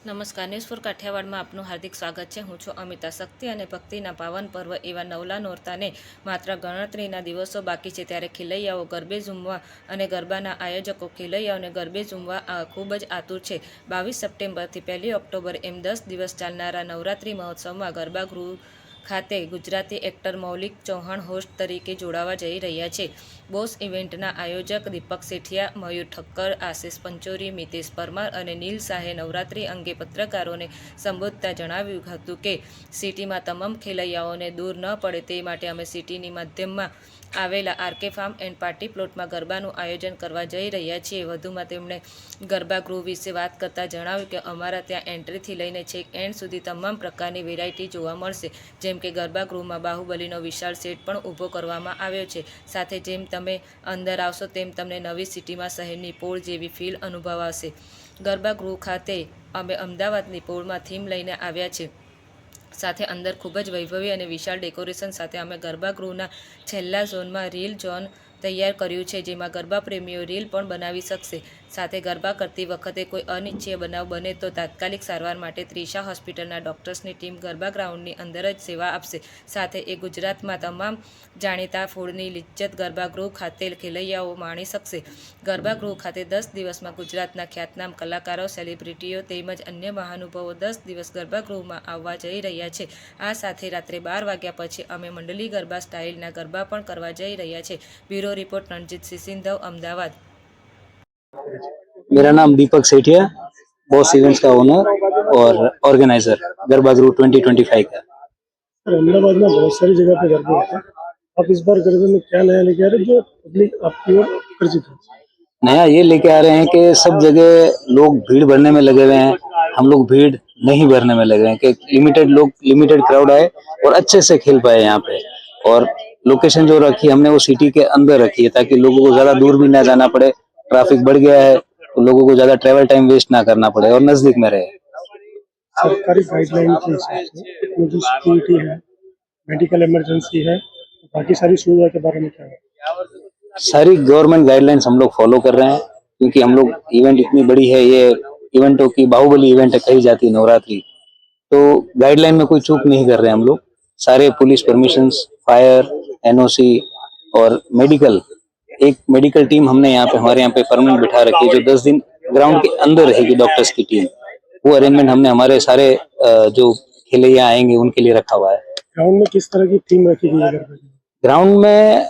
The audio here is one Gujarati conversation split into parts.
નમસ્કાર ન્યૂઝ ફોર કાઠિયાવાડમાં આપનું હાર્દિક સ્વાગત છે. હું છું અમિતા શક્તિ અને ભક્તિના પાવન પર્વ એવા નવલા નોરતાને માત્ર ગણતરીના દિવસો બાકી છે ત્યારે ખેલૈયાઓ ગરબે ઝૂમવા અને ગરબાના આયોજકો ખેલૈયાઓને ગરબે ઝૂમવા ખૂબ જ આતુર છે. બાવીસ સપ્ટેમ્બરથી પહેલી ઓક્ટોબર એમ દસ દિવસ ચાલનારા નવરાત્રિ મહોત્સવમાં ગરબા ગૃહ ખાતે ગુજરાતી એક્ટર મૌલિક ચૌહાણ હોસ્ટ તરીકે જોડાવા જઈ રહ્યા છે. બોસ ઇવેન્ટના આયોજક દીપક સેઠિયા મયુર ઠક્કર, આશિષ પંચોરી, મિતેશ પરમાર અને નીલ શાહે નવરાત્રી અંગે પત્રકારોને સંબોધતા જણાવ્યું હતું કે, સિટીમાં તમામ ખેલૈયાઓને દૂર ન પડે તે માટે અમે સિટીની માધ્યમમાં આવેલા આરકે ફાર્મ એન્ડ પાર્ટી પ્લોટમાં ગરબાનું આયોજન કરવા જઈ રહ્યા છીએ. વધુમાં તેમણે ગરબા ગૃહ વિશે વાત કરતાં જણાવ્યું કે અમારા ત્યાં એન્ટ્રીથી લઈને છેક એન્ડ સુધી તમામ પ્રકારની વેરાયટી જોવા મળશે. જેમ કે ગરબા ગૃહમાં બાહુબલીનો વિશાળ સેટ પણ ઊભો કરવામાં આવ્યો છે. સાથે જેમ તમે અંદર આવશો તેમ તમને નવી સિટીમાં શહેરની પોળ જેવી ફીલ અનુભવાશે. ગરબા ગૃહ ખાતે અમે અમદાવાદની પોળમાં થીમ લઈને આવ્યા છે સાથે અંદર ખૂબ જ વૈભવી અને વિશાળ ડેકોરેશન સાથે અમે ગરબા ગૃહના છેલ્લા ઝોનમાં રીલ ઝોન તૈયાર કર્યું છે, જેમાં ગરબા પ્રેમીઓ રીલ પણ બનાવી શકશે. સાથે ગરબા કરતી વખતે કોઈ અનિચ્છીય બનાવ બને તો તાત્કાલિક સારવાર માટે ત્રિશા હોસ્પિટલના ડોક્ટર્સની ટીમ ગરબા ગ્રાઉન્ડની અંદર જ સેવા આપશે. સાથે એ ગુજરાતમાં તમામ જાણીતા ફૂડની લિજ્જત ગરબા ગૃહ ખાતે ખેલૈયાઓ માણી શકશે. ગરબા ગૃહ ખાતે દસ દિવસમાં ગુજરાતના ખ્યાતનામ કલાકારો, સેલિબ્રિટીઓ તેમજ અન્ય મહાનુભાવો દસ દિવસ ગરબા ગૃહમાં આવવા જઈ રહ્યા છે. આ સાથે રાત્રે બાર વાગ્યા પછી અમે મંડલી ગરબા સ્ટાઇલના ગરબા પણ કરવા જઈ રહ્યા છે. Bureau report Ranjit Sindhav, Ahmedabad. मेरा नाम दीपक सेठिया बॉस इवेंट्स का ओनर और ऑर्गेनाइजर गरबा ग्रुप 2025 का। अहमदाबाद में बहुत सारी जगह पे गरबे होते हैं। आप इस बार गरबे में क्या नया लेके आ रहे हैं जो पब्लिक आपकी ओर परिचित हो? नया ये लेके आ रहे हैं कि सब जगह लोग भीड़ भरने में लगे हुए हैं। हम लोग भीड़ नहीं भरने में लगे हैं कि लिमिटेड लोग लिमिटेड क्राउड आए और अच्छे से खेल पाए यहाँ पे। और लोकेशन जो रखी हमने वो सिटी के अंदर रखी है ताकि लोगों को ज़्यादा दूर भी ना जाना पड़े। ट्रैफ़िक बढ़ गया है तो लोगों को ज़्यादा ट्रेवल टाइम वेस्ट ना करना पड़े और नज़दीक में रहे। सरकारी गाइडलाइन के हिसाब से जो सिक्योरिटी है मेडिकल इमरजेंसी है बाकी सारी सुविधा के बारे में क्या है? सारी गवर्नमेंट गाइडलाइंस हम लोग फॉलो कर रहे हैं क्योंकि हम लोग इवेंट इतनी बड़ी है ये इवेंटों की बाहुबली इवेंट कही जाती है नवरात्रि। तो गाइडलाइन में कोई चूक नहीं कर रहे हैं हम लोग। सारे पुलिस परमिशंस फायर एनओसी और मेडिकल एक मेडिकल टीम हमने यहाँ पे हमारे यहाँ पे परमानेंट बिठा रखी है जो दस दिन ग्राउंड के अंदर रहेगी डॉक्टर्स की टीम वो अरेंजमेंट हमने हमारे सारे जो खेलैया आएँगे उनके लिए रखा हुआ है। ग्राउंड में किस तरह की थीम रखी गई है ग्राउंड में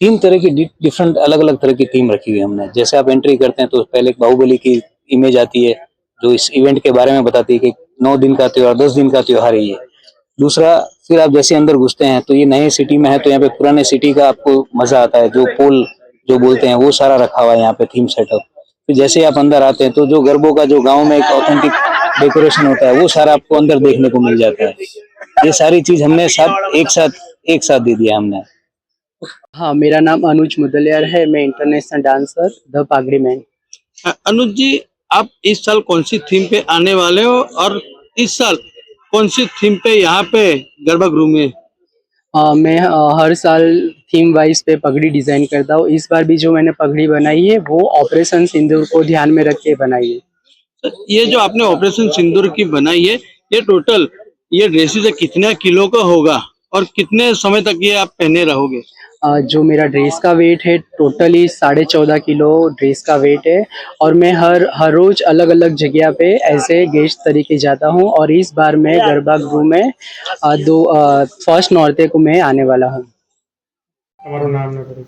तीन तरह की डिफरेंट अलग अलग तरह की टीम रखी हुई है हमने। जैसे आप एंट्री करते हैं तो पहले एक बाहुबली की इमेज आती है जो इस इवेंट के बारे में बताती है कि नौ दिन का त्योहार दस दिन का त्योहार है ये। दूसरा फिर आप जैसे अंदर घुसते हैं तो ये नए सिटी में है तो यहाँ पे पुराने सिटी का आपको मज़ा आता है जो पोल जो बोलते हैं वो सारा रखा हुआ है यहाँ पे थीम सेटअप फिर जैसे आप अंदर आते हैं तो जो गरबों का जो गाँव में एक ऑथेंटिक डेकोरेशन होता है वो सारा आपको अंदर देखने को मिल जाता है। ये सारी चीज़ हमने सब एक साथ एक साथ दे दिया हमने। हाँ मेरा नाम अनुज मुदलियार है मैं international dancer the Pagdi man Anuj ji आप इस साल कौन सी थीम पे आने वाले हो और इस साल कौन सी थीम पे यहाँ पे गरबा गृह में? अ, मैं अ, हर साल थीम वाइज पे पगड़ी डिज़ाइन करता हूँ। इस बार भी जो मैंने पगड़ी बनाई है वो ऑपरेशन सिंदूर को ध्यान में रख के बनाई है। ये जो आपने ऑपरेशन सिंदूर की बनाई है ये टोटल ये ड्रेसेस कितने किलो का होगा? और कितने समय तक ये आप पहने रहोगे? जो मेरा ड्रेस का वेट है टोटली साढ़े चौदह किलो ड्रेस का वेट है। और मैं हर हर रोज अलग अलग जगह पे ऐसे गेस्ट तरीके जाता हूँ। और इस बार मैं गरबा गृह में दो फ़र्स्ट नौरते को मैं आने वाला हूँ। તમારું નામ ન કરું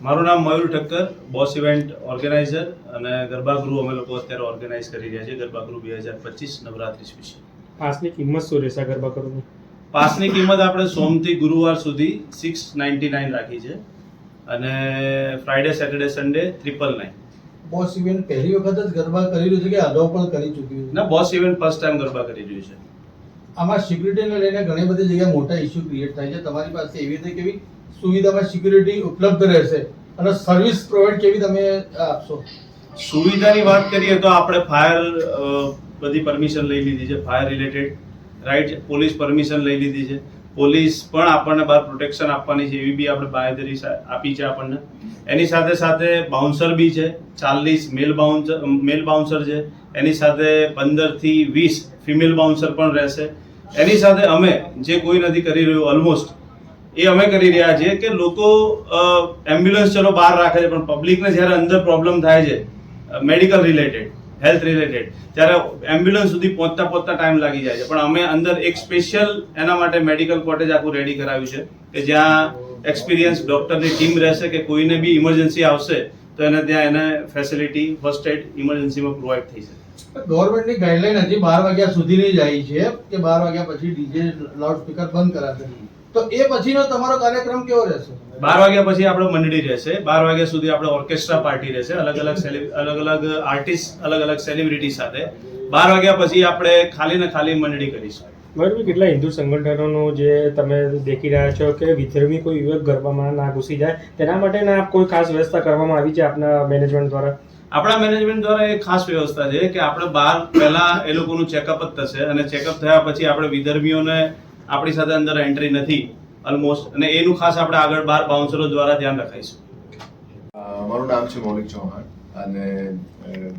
મારું નામ Mayur Thakkar boss event organiser અને ગરબા ગૃહ અમે લોકો અત્યારે ઓર્ગેનાઇઝ કરી રહ્યા છીએ ગરબા ગૃહ બે હજાર પચીસ નવરાત્રી સ્પેશિયલ પાસની કિંમત શું રહેશે ગરબા કરું પાસની કિંમત આપણે સોમથી ગુરુવાર સુધી સિક્સ નાઇન્ટી નાઇન રાખી છે અને Friday Saturday Sunday triple nine boss event પહેલી વખત જ ગરબા કરી રહ્યું છે કે અગાઉ પણ કરી ચૂક્યું છે? ના boss event first time garba કરી રહ્યું છે. આમાં સિક્યુરિટીને લઈને ઘણી બધી જગ્યાએ મોટા ઇસ્યુ ક્રિએટ થાય છે. તમારી પાસે એવી રીતે કેવી સુવિધામાં સિક્યુરિટી ઉપલબ્ધ રહેશે અને સર્વિસ પ્રોવાઈડ કેવી તમે આપશો? સુવિધાની વાત કરીએ તો આપણે ફાયર બધી પરમિશન લઈ લીધી છે. Fire related right police permission લઈ લીધી છે. પોલીસ પણ આપણને બહાર પ્રોટેક્શન આપવાની છે, એવી બી આપણે બાંહેધરી આપી છે આપણને. એની સાથે સાથે બાઉન્સર બી છે, ચાલીસ મેલ બાઉન્સર મેલ બાઉન્સર છે. એની સાથે પંદરથી વીસ ફિમેલ બાઉન્સર પણ રહેશે. એની સાથે અમે જે કોઈ નથી કરી રહ્યું ઓલમોસ્ટ એ અમે કરી રહ્યા છીએ કે લોકો એમ્બ્યુલન્સ ચલો બહાર રાખે છે, પણ પબ્લિકને જ્યારે અંદર પ્રોબ્લેમ થાય છે મેડિકલ રિલેટેડ હેલ્થ રિલેટેડ ત્યારે એમ્બ્યુલન્સ સુધી પહોંચતા પહોંચતા ટાઈમ લાગી જાય છે. પણ અમે અંદર એક સ્પેશિયલ એના માટે મેડિકલ કોટેજ આખું રેડી કરાવ્યું છે કે જ્યાં એક્સપિરિયન્સ ડોક્ટરની ટીમ રહેશે કે કોઈને બી ઇમરજન્સી આવશે, તો એને ત્યાં એને ફેસિલિટી ફર્સ્ટ એડ ઇમરજન્સીમાં પ્રોવાઈડ થઈ શકે. ગવર્મેન્ટની ગાઈડલાઈન હજી બાર વાગ્યા સુધીની જાય છે કે બાર વાગ્યા પછી ડીજે લાઉડસ્પીકર બંધ કરાશે તો એ પછીનો તમારો કાર્યક્રમ કેવો રહેશે? બાર વાગ્યા પછી આપણે મંડળી રહેશે. બાર વાગ્યા સુધી આપણે ઓર્કેસ્ટ્રા પાર્ટી રહેશે. અલગ અલગ સેલિ- અલગ અલગ આર્ટિસ્ટ અલગ અલગ સેલિબ્રિટી સાથે. બાર વાગ્યા પછી આપણે ખાલી ને ખાલી મંડળી કરીશું. બરાબર કેટલા હિન્દુ સંગઠનોનું જે તમે દેખી રહ્યા છો કે વિધર્મી કોઈ યુવક ગરબામાં ના ઘૂસી જાય તેના માટેના કોઈ ખાસ વ્યવસ્થા કરવામાં આવી છે આપના મેનેજમેન્ટ દ્વારા? આપણા મેનેજમેન્ટ દ્વારા એક ખાસ વ્યવસ્થા છે કે આપણે બાર પહેલા એ લોકોનું ચેકઅપ જ થશે અને ચેકઅપ થયા પછી આપણે વિધર્મીઓને આપણી સાથે અંદર એન્ટ્રી નથી ઓલમોસ્ટ અને એનું ખાસ આપણે આગળ બાર બાઉન્સરો દ્વારા ધ્યાન રખાઈશું. મારું નામ છે મૌલિક ચૌહાણ અને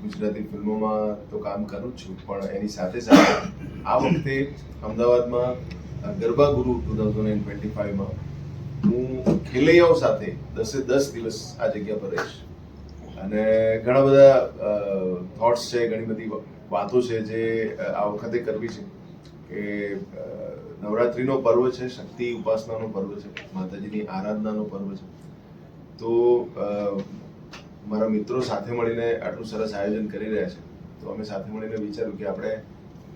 ગુજરાતી ફિલ્મોમાં તો કામ કરું છું, પણ એની સાથે સાથે આ વખતે અમદાવાદમાં garba guru two thousand and twenty ફાઈવમાં હું ખેલૈયાઓ સાથે દસે દસ દિવસ આ જગ્યા પર રહીશ. અને ઘણા બધા થોટ્સ છે, ઘણી બધી વાતો છે જે આ વખતે કરવી છે કે નવરાત્રિનો પર્વ છે શક્તિ ઉપાસનાનો પર્વ છે માતાજીની આરાધનાનો પર્વ છે. તો મારા મિત્રો સાથે મળીને આટલું સરસ આયોજન કરી રહ્યા છે. તો અમે સાથે મળીને વિચાર્યું કે આપણે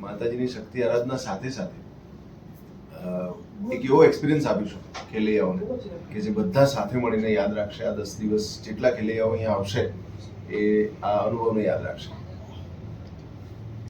માતાજીની શક્તિ આરાધના સાથે સાથે એક એવો એક્સપિરિયન્સ આપીશું ખેલૈયાઓને કે જે બધા સાથે મળીને યાદ રાખશે. આ દસ દિવસ જેટલા ખેલૈયાઓ અહીંયા આવશે એ આ અનુભવને યાદ રાખશે.